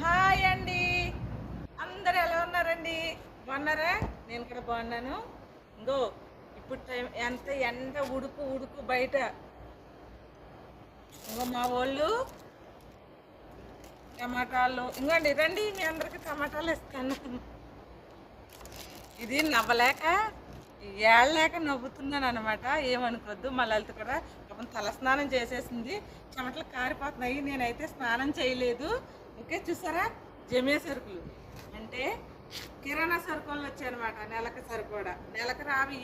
Hi అండి. అందరు ఎలా ఉన్నారండి? బాగున్నారా? నేను ఇక్కడ బాగున్నాను. ఇంకో ఇప్పుడు టైం ఎంత ఎండ ఉడుకు ఉడుకు బయట. ఇంకో మా వాళ్ళు టమాటాలు. ఇంకోండి రండి మీ అందరికి టమాటాలు ఇస్తాను ఇది నవ్వలేక ఏళ్ళలేక నవ్వుతున్నాను అనమాట ఏమనుకోద్దు మా లలిత కూడా పాపం తల స్నానం చేసేసింది. చెమటలు కారిపోతున్నాయి. నేనైతే స్నానం చేయలేదు. ఓకే చూసారా? జమే సరుకులు. అంటే కిరాణా సరుకులు వచ్చాయన్నమాట నెలకు సరిపడా. నెలకు రావి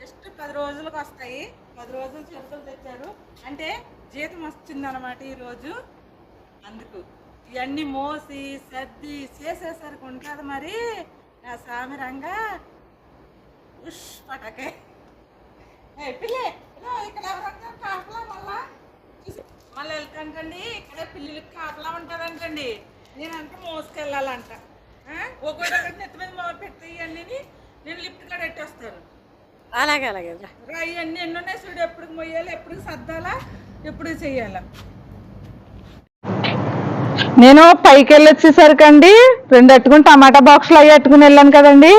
జస్ట్ పది రోజులకు వస్తాయి. పది రోజులు సరుకులు తెచ్చారు. అంటే జీతం వచ్చిందనమాట ఈరోజు అందుకు ఇవన్నీ మోసి సర్ది చేసేసరికి ఉంటుంది మరి. నా సామిరంగా ఉష్ పటకే. పిల్లే ఇక్కడ ఎవరొచ్చారు కాపలా మళ్ళా చూసి మళ్ళీ వెళ్తాంటండి ఇక్కడ పిల్లలకి కాపలా ఉంటుందంటండి. నేనంటే మోసుకెళ్ళాలంట. ఆ? ఒక్కొక్కటి నెత్తి మీద మో పెట్టి ఇవన్నీ నేను లిఫ్ట్ కాడ పెట్టేస్తాను అలాగే అలాగే ఇవన్నీ ఎన్ని ఉన్నాయి చూడు ఎప్పుడు మొయ్యాలి ఎప్పుడు సర్దాలా ఎప్పుడు చెయ్యాలా. నేను పైకి వెళ్ళి వచ్చేసరికి అండి రెండు అట్టుకుని టమాటా బాక్సులు అవి అట్టుకుని వెళ్ళాను కదండి.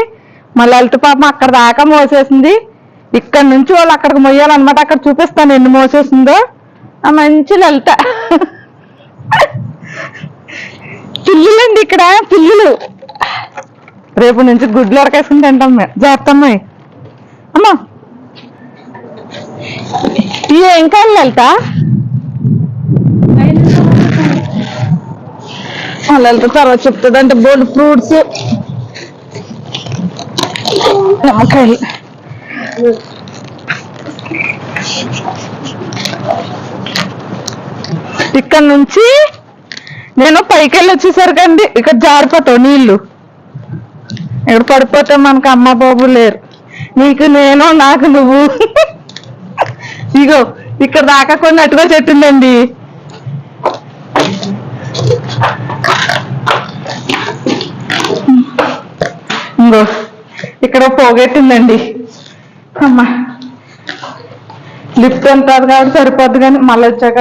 మా లలిత పాపం అక్కడ దాకా మోసేసింది. ఇక్కడ నుంచి వాళ్ళు అక్కడికి మొయ్యాలన్నమాట అక్కడ చూపిస్తాను ఎన్ని మోసేసిందో. మంచి లలిత. పిల్లులండి ఇక్కడ పిల్లులు. రేపు నుంచి గుడ్లు ఉరకేసుకుని తింటాం మేము. జాగ్రత్తమ్మాయి అమ్మా. ఏం కావాలి లలిత? లలిత తర్వాత చెప్తుందంటే బోర్డు ఫ్రూట్స్. నిమ్మకాయలు. ఇక్కడ నుంచి నేను పైకి వెళ్ళి వచ్చేసరికండి ఇక్కడ జారిపోతావు నీళ్ళు. ఇక్కడ పడిపోతే మనకు అమ్మ బాబు లేరు. నీకు నేను నాకు నువ్వు. ఇగో ఇక్కడ దాకా కొన్ని అటుగా చెట్టుందండి. ఇంగో ఇక్కడ పోగొట్టిందండి. అమ్మా. లిఫ్ట్ ఉంటుంది కాబట్టి సరిపోద్ది కానీ మళ్ళీ వచ్చాక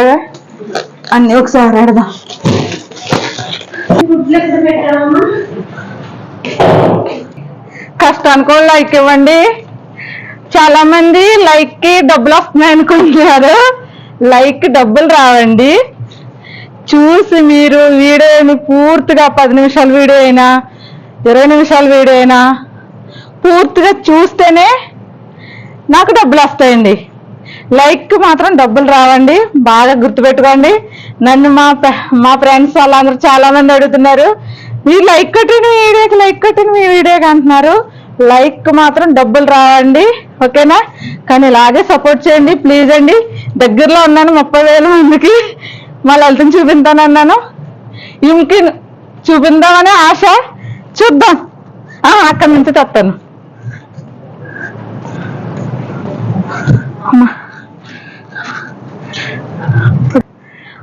అన్నీ ఒకసారి ఆడదాం. కష్టానికి లైక్ ఇవ్వండి. చాలా మంది లైక్కి డబ్బులు వస్తున్నాయి అనుకుంటున్నారు. లైక్ డబ్బులు రావండి. చూసి మీరు వీడియోని పూర్తిగా పది నిమిషాల వీడియో అయినా ఇరవై నిమిషాల వీడియో అయినా పూర్తిగా చూస్తేనే నాకు డబ్బులు వస్తాయండి. లైక్ మాత్రం డబ్బులు రావండి. బాగా గుర్తుపెట్టుకోండి. నన్ను మా మా ఫ్రెండ్స్ వాళ్ళందరూ చాలా మంది అడుగుతున్నారు. మీరు లైక్ కట్టిన మీ వీడియోకి లైక్ కట్టిన మీ వీడియోకి అంటున్నారు. లైక్ మాత్రం డబ్బులు రావండి. ఓకేనా? కానీ ఇలాగే సపోర్ట్ చేయండి. ప్లీజ్ అండి. దగ్గరలో ఉన్నాను ముప్పై వేల మందికి. మా లలితని చూపించానన్నాను ఇంకి చూపిందామనే ఆశ. చూద్దాం. అక్కడి నుంచి తెస్తాను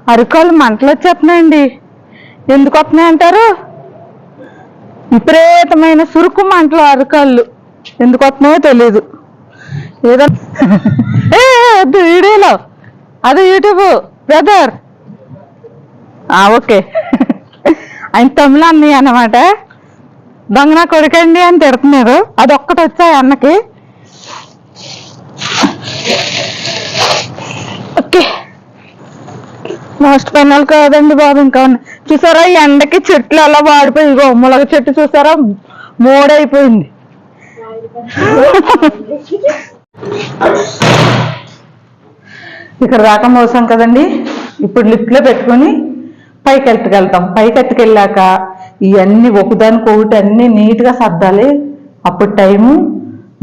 అరికాలు మంటలు వచ్చేస్తున్నాయండి. ఎందుకు వస్తున్నాయి అంటారు? విపరీతమైన సురుకు మంటలు అరికాళ్ళు. ఎందుకు వస్తున్నాయో తెలీదు. ఏదో ఏ వద్దు వీడియోలో. అది యూట్యూబ్ బ్రదర్. ఓకే. ఆయన తమిళ అన్నయ్య అనమాట దొంగ నా కొడుకండి అని తిడుతున్నారు. అది ఒక్కటి వచ్చాయి అన్నకి. మోస్ట్ పెనాలు కాదండి బాబు ఇంకా చూసారా ఎండకి చెట్లు అలా వాడిపోయి ఇగో ములగ చెట్టు చూసారా? మోడైపోయింది. ఇక్కడ రాక మోసాం కదండి. ఇప్పుడు లిఫ్ట్లో పెట్టుకొని పైకి ఎత్తుకెళ్తాం. పైకి ఎత్తుకెళ్ళాక ఇవన్నీ ఒకదానికి ఒకటి అన్ని నీట్గా సర్దాలి. అప్పుడు టైము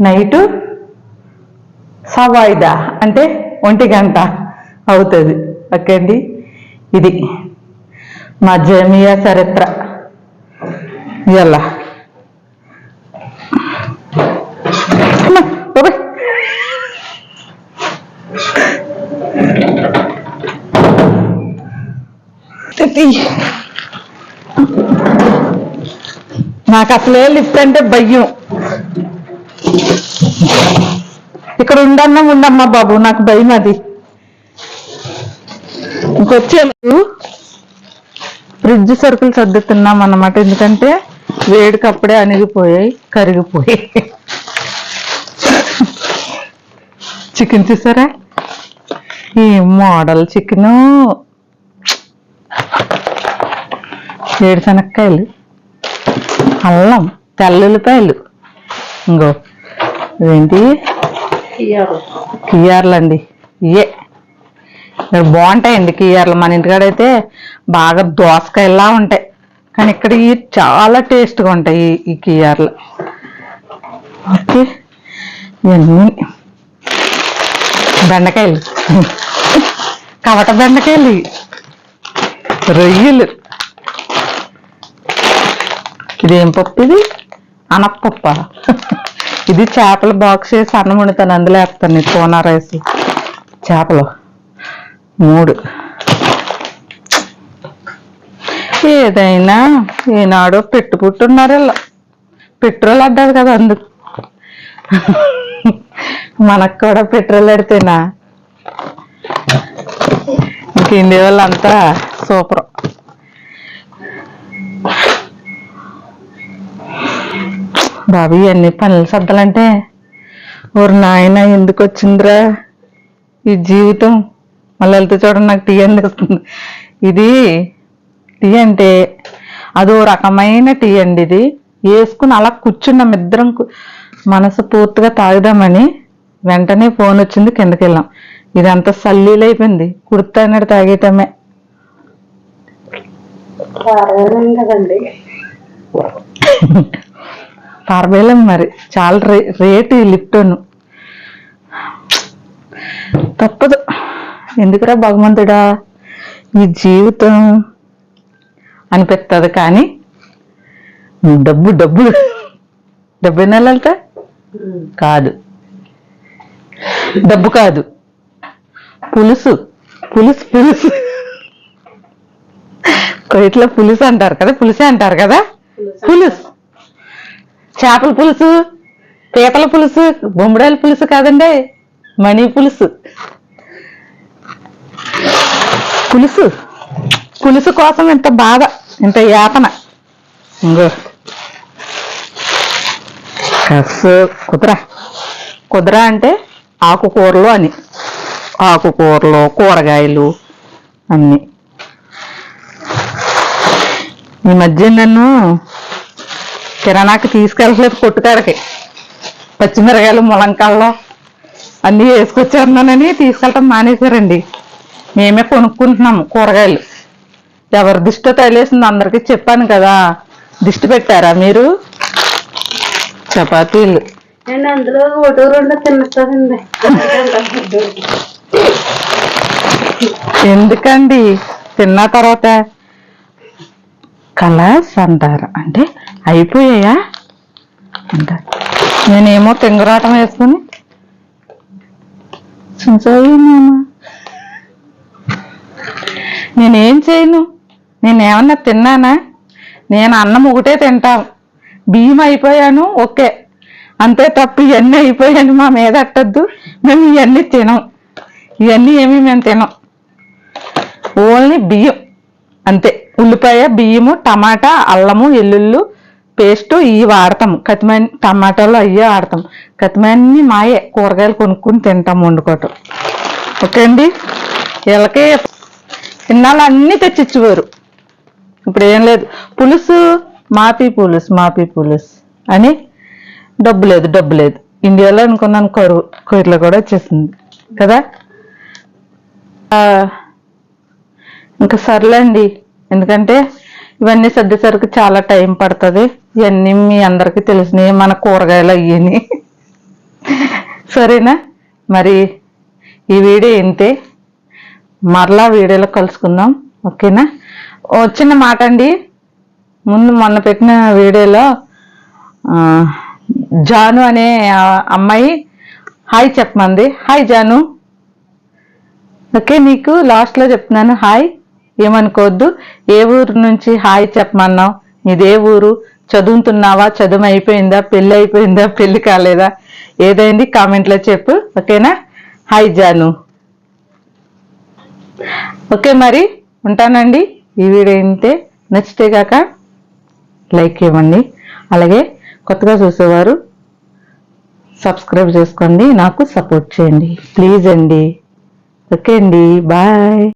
నైటు సవాయిదా అంటే ఒంటి గంట అవుతుంది. ఓకే అండి. ఇది మా జమియా చరిత్ర. ఇలా నాకు అసలే లిఫ్ట్ అంటే భయం. ఇక్కడ ఉండన్నా ఉండమ్మా బాబు నాకు భయం అది. ఇంకొచ్చేందుకు ఫ్రిడ్జ్ సరుకులు సర్దుతున్నాం అన్నమాట. ఎందుకంటే వేడికి అప్పుడే అణిగిపోయాయి కరిగిపోయాయి. చికెన్ చూసారా? ఈ మోడల్ చికెను ఏడుశనక్కాయలు అల్లం తెల్లుల్లిపాయలు. ఇంకో ఇదేంటి? కియార్లు అండి ఇయే. బాగుంటాయండి కీయర్లు మన ఇంటికాడైతే బాగా దోసకాయలా ఉంటాయి. కానీ ఇక్కడ ఇవి చాలా టేస్ట్గా ఉంటాయి ఈ- కీయర్లు ఓకే ఇవన్నీ బెండకాయలు. కవట బెండకాయలు రొయ్యలు. ఇదేం పప్పు ఇది? అనప్పప్ప ఇది చేపల బాక్స్ వేసి అన్నం వండుతాను అందులో వేస్తాను కోనా రైస్. చేపలు. మూడు. ఏదైనా ఈనాడు పెట్టు పుట్టున్నారు ఇలా పెట్రోల్ అడ్డారు కదా అందుకు మనకు కూడా పెట్రోల్ అడితేనా ఇంక వాళ్ళంతా సూపర్. బాబు ఇవన్నీ పనులు సర్దాలంటే ఓరు నాయన ఎందుకు వచ్చిందిరా ఈ జీవితం మళ్ళీ వెళ్తే చూడండి నాకు టీ ఎందుకు వస్తుంది ఇది టీ అంటే అదో రకమైన టీ అండి ఇది. వేసుకుని అలా కూర్చున్నాం ఇద్దరం మనసు పూర్తిగా తాగుదామని వెంటనే ఫోన్ వచ్చింది కిందకి వెళ్ళాం. ఇదంతా సల్లీలు అయిపోయింది. కుర్తానడు తాగేయటమే. పారబేలం మరి. చాలా రే రేటు ఈ లిప్టోను తప్పదు. ఎందుకురా భగవంతుడా? ఈ జీవితం అనిపిస్తుంది కానీ డబ్బు డబ్బు. డబ్బు ఎన్ని కాదు. డబ్బు కాదు. పులుసు. పులుసు పులుసు. కొయిట్లో పులుసు అంటారు కదా పులుసే అంటారు కదా? పులుసు. చేపల పులుసు పీతల పులుసు బొమ్మడాయల పులుసు కాదండి మణి పులుసు. పులుసు. పులుసు కోసం ఇంత బాధ ఇంత యాతన. ఇంకో కసు కుదర. కుదర అంటే ఆకుకూరలు అని. ఆకుకూరలు కూరగాయలు అన్నీ. ఈ మధ్య నన్ను కిరాణాకి తీసుకెళ్ళట్లేదు కొట్టుకాడకి. పచ్చిమిరకాయలు ములంకాళ్ళు అన్నీ వేసుకొచ్చేస్తున్నానని తీసుకెళ్ళటం మానేశారండి. మేమే కొనుక్కుంటున్నాము కూరగాయలు. ఎవరి దిష్టి తగిలేసింది అందరికీ చెప్పాను కదా. దిష్టి పెట్టారా మీరు? చపాతీలు. నేను అందులో ఒకటి రెండు తిన్నదండి ఎందుకండి? తిన్న తర్వాత. కలర్స్ అంటారు. అంటే అయిపోయాయా? అంటారు. నేనేమో తింగరాటం వేసుకుని. చూసామా నేనేం చేయను? నేనేమన్నా తిన్నానా? నేను అన్నం ఒకటే తింటాం. బియ్యం అయిపోయాను ఓకే. అంతే తప్ప ఇవన్నీ అయిపోయాను మా మీద అట్టద్దు. మేము ఇవన్నీ తినం. ఇవన్నీ ఏమీ మేము తినం. ఓన్లీ బియ్యం. అంతే. ఉల్లిపాయ బియ్యము టమాటా అల్లము ఎల్లుళ్ళు పేస్ట్ ఇవి వాడతాము. కతిమని టమాటాలు అయ్యే వాడతాం కతిమన్ని మాయే కూరగాయలు కొనుక్కుని తింటాం వండుకోవటం. ఓకే అండి? వీళ్ళకి ఇన్నాళ్ళు అన్నీ తెచ్చిచ్చేవారు ఇప్పుడు ఏం లేదు. పులుసు మాపి పులుసు మాపి పులుసు అని డబ్బు లేదు డబ్బు లేదు. ఇండియాలో అనుకున్నాను కరువు కొయిట్లో కూడా వచ్చేసింది. కదా? ఇంకా సర్లేండి. ఎందుకంటే ఇవన్నీ సర్దేసరికి చాలా టైం పడుతుంది. ఇవన్నీ మీ అందరికీ తెలిసినవి మన కూరగాయలు అయ్యని. సరేనా? మరి ఈ వీడియో ఇంతే. మరలా వీడియోలో కలుసుకుందాం. ఓకేనా? వచ్చిన మాట అండి. ముందు మొన్న పెట్టిన వీడియోలో జాను అనే అమ్మాయి హాయ్ చెప్పమంది. హాయ్ జాను. ఓకే నీకు లాస్ట్లో చెప్తున్నాను హాయ్. ఏమనుకోవద్దు. ఏ ఊరు నుంచి హాయ్ చెప్పమన్నావు? నీదే ఊరు. చదువుతున్నావా? చదువు అయిపోయిందా పెళ్ళి అయిపోయిందా పెళ్ళి కాలేదా? ఏదైంది కామెంట్లో చెప్పు. ఓకేనా? హాయ్ జాను. ఓకే మరి ఉంటానండి. ఈ వీడియో ఇంతే. నచ్చితే కాక లైక్ ఇవ్వండి. అలాగే కొత్తగా చూసేవారు సబ్స్క్రైబ్ చేసుకోండి నాకు సపోర్ట్ చేయండి. ప్లీజ్ అండి. ఓకే అండి. బాయ్.